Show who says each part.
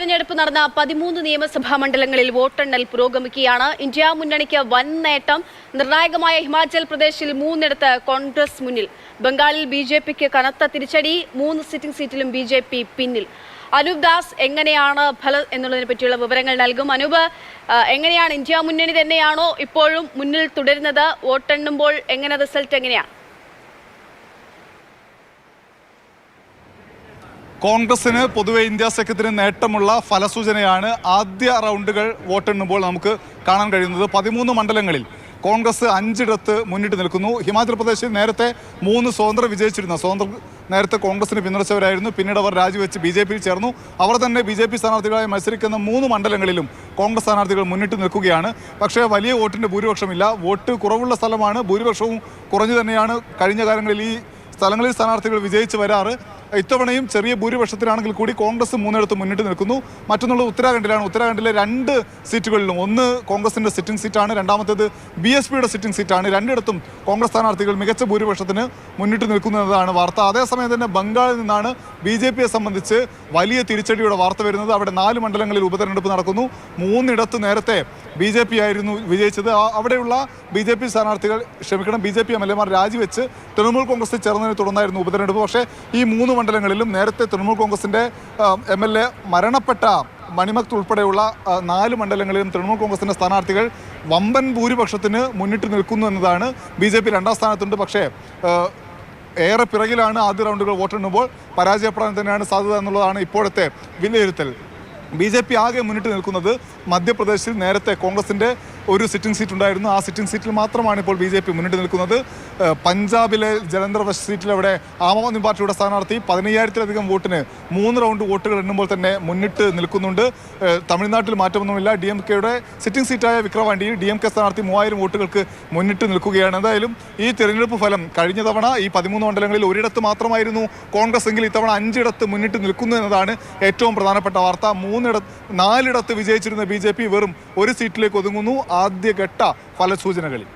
Speaker 1: തെരഞ്ഞെടുപ്പ് നടന്ന പതിമൂന്ന് നിയമസഭാ മണ്ഡലങ്ങളിൽ വോട്ടെണ്ണൽ പുരോഗമിക്കുകയാണ്. ഇന്ത്യ മുന്നണിക്ക് വൻ നേട്ടം. നിർണായകമായ ഹിമാചൽ പ്രദേശിൽ മൂന്നിടത്ത് കോൺഗ്രസ് മുന്നിൽ. ബംഗാളിൽ ബി ജെ പിക്ക് കനത്ത തിരിച്ചടി. മൂന്ന് സിറ്റിംഗ് സീറ്റിലും ബി ജെ പി പിന്നിൽ. അനൂപ് ദാസ് എങ്ങനെയാണ് ഫലം എന്നുള്ളതിനെ പറ്റിയുള്ള വിവരങ്ങൾ നൽകും. അനൂപ് എങ്ങനെയാണ്? ഇന്ത്യ മുന്നണി തന്നെയാണോ ഇപ്പോഴും മുന്നിൽ തുടരുന്നത്? വോട്ടെണ്ണുമ്പോൾ എങ്ങനെ റിസൾട്ട് എങ്ങനെയാണ്
Speaker 2: കോൺഗ്രസിന് പൊതുവെ ഇന്ത്യ സഖ്യത്തിന് നേട്ടമുള്ള ഫലസൂചനയാണ് ആദ്യ റൗണ്ടുകൾ വോട്ടെണ്ണുമ്പോൾ നമുക്ക് കാണാൻ കഴിയുന്നത്. പതിമൂന്ന് മണ്ഡലങ്ങളിൽ കോൺഗ്രസ് അഞ്ചിടത്ത് മുന്നിട്ട് നിൽക്കുന്നു. ഹിമാചൽ പ്രദേശിൽ നേരത്തെ മൂന്ന് സ്വതന്ത്ര വിജയിച്ചിരുന്ന. സ്വതന്ത്ര നേരത്തെ കോൺഗ്രസിന് പിന്തുണച്ചവരായിരുന്നു. പിന്നീട് അവർ രാജിവെച്ച് ബി ജെ പിയിൽ ചേർന്നു. അവർ തന്നെ ബി ജെ പി സ്ഥാനാർത്ഥികളായി മത്സരിക്കുന്ന മൂന്ന് മണ്ഡലങ്ങളിലും കോൺഗ്രസ് സ്ഥാനാർത്ഥികൾ മുന്നിട്ട് നിൽക്കുകയാണ്. പക്ഷേ വലിയ വോട്ടിന്റെ ഭൂരിപക്ഷമില്ല. വോട്ട് കുറവുള്ള സ്ഥലമാണ്. ഭൂരിപക്ഷവും കുറഞ്ഞു തന്നെയാണ്. കഴിഞ്ഞ കാലങ്ങളിൽ ഈ സ്ഥലങ്ങളിൽ സ്ഥാനാർത്ഥികൾ വിജയിച്ച് വരാറ്. ഇത്തവണയും ചെറിയ ഭൂരിപക്ഷത്തിലാണെങ്കിൽ കൂടി കോൺഗ്രസ് മൂന്നിടത്ത് മുന്നിട്ട് നിൽക്കുന്നു. മറ്റൊന്നുള്ളത് ഉത്തരാഖണ്ഡിലാണ്. ഉത്തരാഖണ്ഡിലെ രണ്ട് സീറ്റുകളിലും ഒന്ന് കോൺഗ്രസിന്റെ സിറ്റിംഗ് സീറ്റാണ് രണ്ടാമത്തേത് ബി എസ് പിയുടെ സിറ്റിംഗ് സീറ്റാണ് രണ്ടിടത്തും കോൺഗ്രസ് സ്ഥാനാർത്ഥികൾ മികച്ച ഭൂരിപക്ഷത്തിന് മുന്നിട്ട് നിൽക്കുന്നതാണ് വാർത്ത. അതേസമയം തന്നെ ബംഗാളിൽ നിന്നാണ് ബി ജെ പിയെ സംബന്ധിച്ച് വലിയ തിരിച്ചടിയുടെ വാർത്ത വരുന്നത്. അവിടെ നാല് മണ്ഡലങ്ങളിൽ ഉപതെരഞ്ഞെടുപ്പ് നടക്കുന്നു. മൂന്നിടത്ത് നേരത്തെ ബി ജെ പി ആയിരുന്നു വിജയിച്ചത്. അവിടെയുള്ള ബി ജെ പി സ്ഥാനാർത്ഥികൾ ക്ഷമിക്കണം B J P M L എമാർ രാജിവെച്ച് തൃണമൂൽ കോൺഗ്രസിൽ ചേർന്നതിനെ തുടർന്നായിരുന്നു ഉപതെരഞ്ഞെടുപ്പ്. പക്ഷേ ഈ മൂന്ന് മണ്ഡലങ്ങളിലും നേരത്തെ തൃണമൂൽ കോൺഗ്രസിന്റെ എം എൽ എ മരണപ്പെട്ട മണിമക്ത് ഉൾപ്പെടെയുള്ള നാല് മണ്ഡലങ്ങളിലും തൃണമൂൽ കോൺഗ്രസിന്റെ സ്ഥാനാർത്ഥികൾ വമ്പൻ ഭൂരിപക്ഷത്തിന് മുന്നിട്ട് നിൽക്കുന്നു എന്നതാണ് ബി ജെ പി രണ്ടാം സ്ഥാനത്തുണ്ട്. പക്ഷേ ഏറെ പിറകിലാണ് ആദ്യ റൗണ്ടുകൾ വോട്ടെണ്ണുമ്പോൾ പരാജയപ്പെടാൻ തന്നെയാണ് സാധ്യത എന്നുള്ളതാണ് ഇപ്പോഴത്തെ വിലയിരുത്തൽ. ബി ജെ പി ആകെ മുന്നിട്ട് നിൽക്കുന്നത് മധ്യപ്രദേശിൽ നേരത്തെ കോൺഗ്രസിന്റെ ഒരു സിറ്റിംഗ് സീറ്റ് ഉണ്ടായിരുന്നു. ആ സിറ്റിംഗ് സീറ്റിൽ മാത്രമാണ് ഇപ്പോൾ ബി ജെ പി മുന്നിട്ട് നിൽക്കുന്നത്. പഞ്ചാബിലെ ജലന്ധർ വെസ്റ്റ് സീറ്റിൽ അവിടെ ആം ആദ്മി പാർട്ടിയുടെ സ്ഥാനാർത്ഥി പതിനയ്യായിരത്തിലധികം വോട്ടിന് മൂന്ന് റൗണ്ട് വോട്ടുകൾ എണ്ണുമ്പോൾ തന്നെ മുന്നിട്ട് നിൽക്കുന്നുണ്ട്. തമിഴ്നാട്ടിൽ മാറ്റമൊന്നുമില്ല. ഡി എം കെയുടെ സിറ്റിംഗ് സീറ്റായ വിക്രവാണ്ടിയിൽ ഡി എം കെ സ്ഥാനാർത്ഥി മൂവായിരം വോട്ടുകൾക്ക് മുന്നിട്ട് നിൽക്കുകയാണ്. എന്തായാലും ഈ തെരഞ്ഞെടുപ്പ് ഫലം കഴിഞ്ഞ തവണ ഈ പതിമൂന്ന് മണ്ഡലങ്ങളിൽ ഒരിടത്ത് മാത്രമായിരുന്നു കോൺഗ്രസ് എങ്കിൽ ഇത്തവണ അഞ്ചിടത്ത് മുന്നിട്ട് നിൽക്കുന്നു എന്നതാണ് ഏറ്റവും പ്രധാനപ്പെട്ട വാർത്ത. മൂന്നിടത്ത് നാലിടത്ത് വിജയിച്ചിരുന്ന ബി വെറും ഒരു സീറ്റിലേക്ക് ഒതുങ്ങുന്നു. ആദ്യഘട്ട ഫലസൂചനകളിൽ.